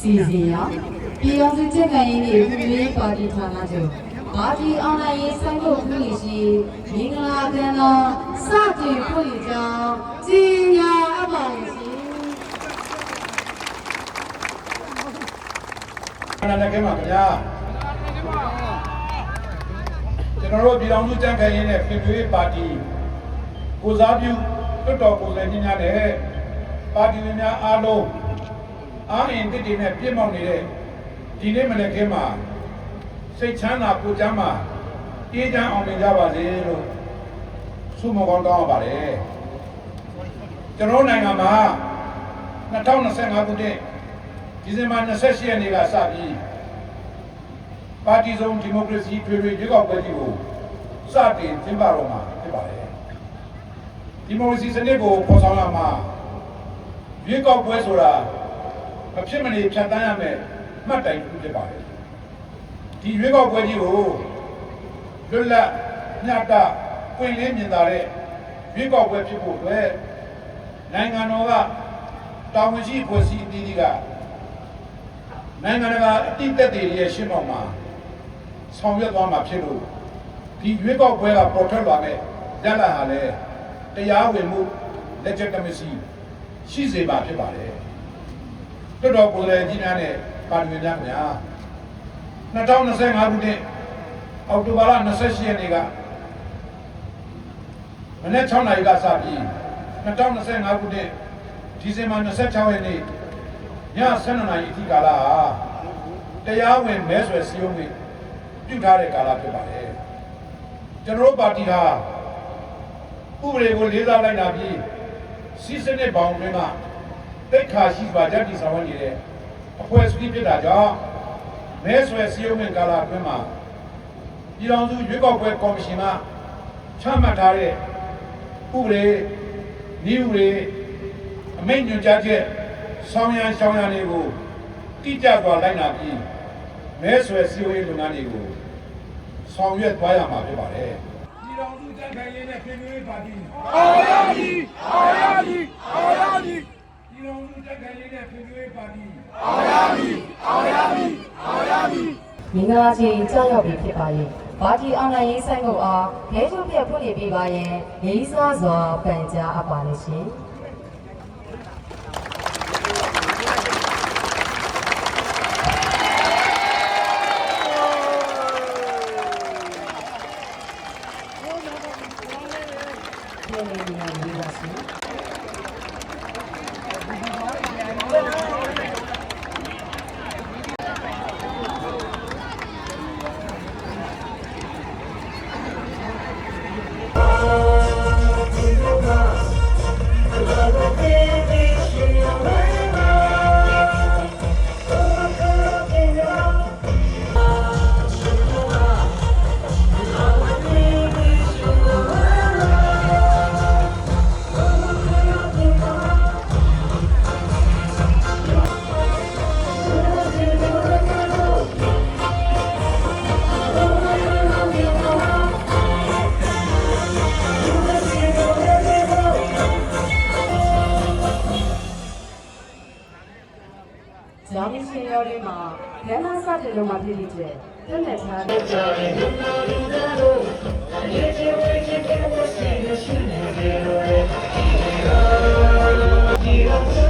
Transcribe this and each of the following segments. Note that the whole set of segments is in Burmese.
စီစဉ်ရပြည်အောင်စုချက်ခံရေးနဲ့ပြည်ရေးပါတီဌာနချုပ်ပါတီအွန်လိုင်းရေးဆိုင်ဖို့ခုနေရှိမင်္ဂလာကံတော်စတင်ဖွင့်ကြောင်းကြီးညာအပ်ပါရှင်ခဏနဲ့ကဲပါဗျာကျွန်တော်တို့ပြည်တော်စုကြံ့ခိုင်ရေးနဲ့ပြည်သူ့ရေးပါတီကိုစားပြုတွတ်တော်ကိုယ်စားလှယ်များနဲ့ပါတီဝင်များအားလုံး အားအင်တစ်တွေနဲ့ပြည့်မောက်နေတဲ့ဒီနေ့မနေ့ကမှာစိတ်ချမ်းသာပူချမ်းသာအေးချမ်းအောင်နေကြပါစေလို့ဆုမကောင်းတောင်းရပါတယ်ကျွန်တော်တို့နိုင်ငံမှာ2025ခုနှစ်ဒီဇင်ဘာ28ရက်နေ့ကစပြီးပါတီစုံဒီမိုကရေစီထွေထွေရွေးကောက်ပွဲကြီးကိုစတင်ကျင်းပတော့မှာဖြစ်ပါတယ်။ဒီမိုကရေစီစနစ်ကိုပေါ်ဆောင်ရမှာရွေးကောက်ပွဲဆိုတာ မဖြစ်မနေဖြတ်တန်းရမယ်မှတ်တိုင်တစ်ခုဖြစ်ပါတယ်။ဒီရွေးကောက်ပွဲကြီးကိုလွတ်လပ်ညတာပွင့်လင်းမြင်သာတဲ့ရွေးကောက်ပွဲဖြစ်ဖို့အတွက်နိုင်ငံတော်ကတာဝန်ရှိဖွဲ့စည်းအသီးသီးကနိုင်ငံတကာအတိတ်သက်တွေရဲ့ရှင်းပေါက်မှာဆောင်ရွက်သွားမှာဖြစ်လို့ဒီရွေးကောက်ပွဲကပေါ်ထွက်လာတဲ့ရလဒ်ဟာလည်းတရားဝင်မှု legitimacy ရှိစေပါဖြစ်ပါတယ်။ တော်တော်ကိုယ်လည်းကြီးများနဲ့ပါတီဝင်များခင်ဗျာ2025ခုနှစ်အောက်တိုဘာလ28ရက်နေ့ကမနေ့6နာရီကစပြီး2025ခုနှစ်ဒီဇင်ဘာ26ရက်နေ့ည7နာရီအထိကာလဟာတရားဝင်မဲဆွယ်စည်းရုံးမှုပြုထားတဲ့ကာလဖြစ်ပါတယ်ကျွန်တော်တို့ပါတီဟာဥပဒေကိုလေးစားလိုက်တာပြီးစီးစနစ်ပေါင်းတွင်က တိတ်ခါရှိစွာကြတည်ဆောင်ရွက်နေတဲ့အဖွဲ့အစည်းဖြစ်တာကြောင့်မဲဆွယ်စည်းရုံးမှုကာလအတွင်းမှာပြည်ထောင်စုရွေးကောက်ပွဲကော်မရှင်ကချမှတ်ထားတဲ့ဥပဒေနည်းဥပဒေအမိန့်ညွှန်ကြားချက်ဆောင်ရန်ရှောင်းရန်တွေကိုတိကျစွာလိုက်နာပြီးမဲဆွယ်စည်းဝေးလုပ်ငန်းတွေကိုဆောင်ရွက်သွားရမှာဖြစ်ပါတယ်။ဒီတော်သူကြံ့ခိုင်ရေးနဲ့ပြည်သူ့ပါတီအောင်ရမည်အောင်ရမည်အောင်ရမည် ဒီတော်သူကြံ့ခိုင်ရေးနဲ့ပြည်သူ့ပါတီ အောင်ရမည်အောင်ရမည်အောင်ရ မည်မင်္ဂလာချိန်ကြောက်ရောက်ပြီဖြစ်ပါရဲ့ပါတီအွန်လိုင်းရေးဆိုင်ဖို့အားရဲချုပ်ပြဖွင့်နေပေးပါရဲ့လေးစားစွာပန်ကြားအပ်ပါလိမ့်ရှင် င်းရှင်ရောတွေမှာဘယ်မှာစတယ်လို့မှပြည်ပြည်ကျဲတက်လက်ထားတဲ့ကြောင့်ဒီလိုဒီလိုရေချေဝေချေတဲ့ကိုရှိနေတယ်လို့ဒီလို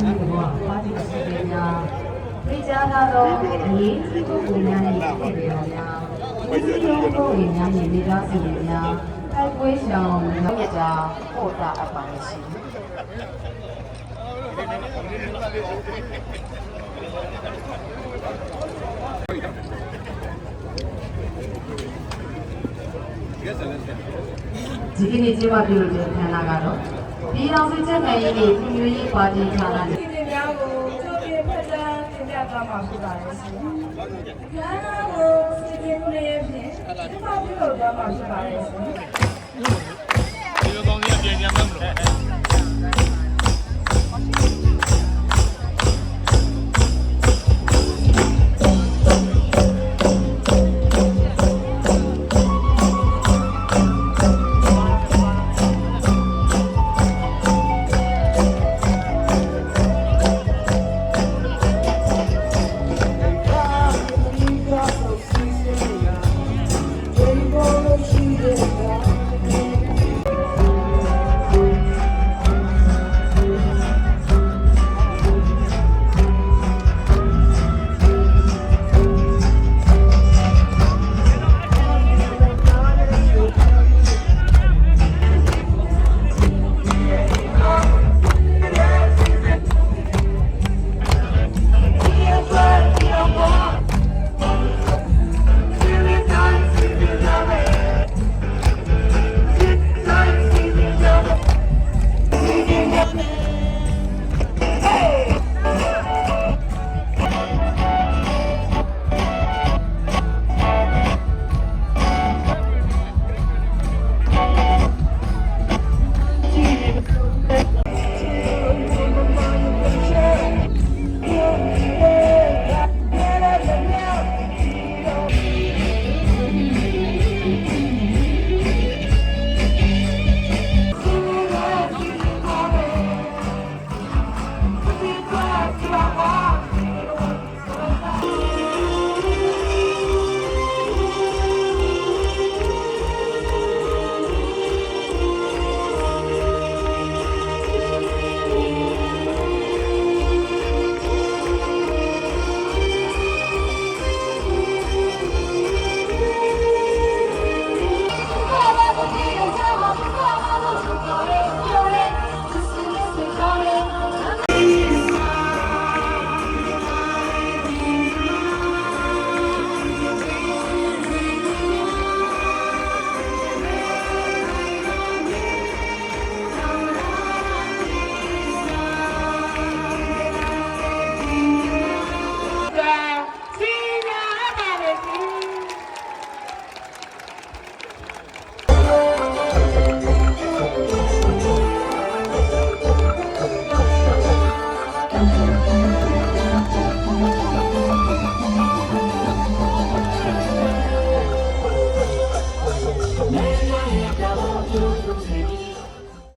ဒီဥက္ကဋ္ဌကြီးတွေကပါတီအစီအစဉ်များသိကြတော့အရေးကြီးပုဂ္ဂိုလ်များနဲ့ဖြစ်နေပါများဒီလိုပုဂ္ဂိုလ်များနဲ့နေသားစုတွေများတိုက်ပွဲရှောင်ရောက်ရတာပို့တာအပ်ပါရှိဒီကနေ့ကျင်းပပြုလုပ်တဲ့ခမ်းနားကတော့ ပြည်တော်စုချက်နယ်ရေးနဲ့ပြည်မျိုးရေးပါတီဌာနဒီနေ့များကိုကြိုတင်ဖက်တမ်းတင်ပြသွားမှာဖြစ်ပါတယ်ရှင်။ခန္ဓာကိုစီစဉ်မှုလေးဖြင့်ဒီမှာပြုလုပ်သွားမှာဖြစ်ပါတယ်ရှင်။ Baby,